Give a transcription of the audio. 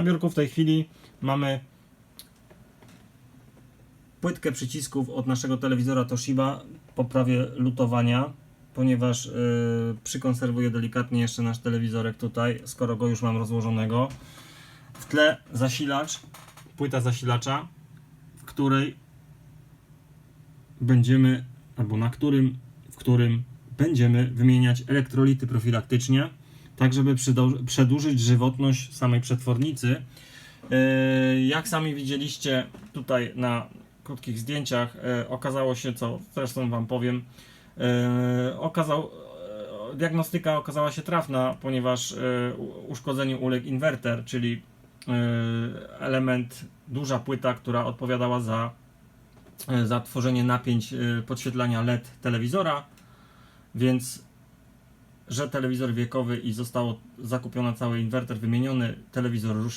Na biurku w tej chwili mamy płytkę przycisków od naszego telewizora Toshiba po prawie lutowania, ponieważ yy, przykonserwuję delikatnie jeszcze nasz telewizorek tutaj, skoro go już mam rozłożonego. W tle zasilacz, płyta zasilacza, w której będziemy, albo na którym, w którym będziemy wymieniać elektrolity profilaktycznie, tak żeby przedłużyć żywotność samej przetwornicy. Yy, Jak sami widzieliście tutaj na krótkich zdjęciach, yy, okazało się, co zresztą Wam powiem, yy, okazał, diagnostyka okazała się trafna, ponieważ uszkodzeniu uległ inwerter, czyli element, duża płyta, która odpowiadała za, za tworzenie napięć podświetlania LED telewizora, więc że telewizor wiekowy i zostało zakupiony cały inwerter wymieniony, telewizor ruszył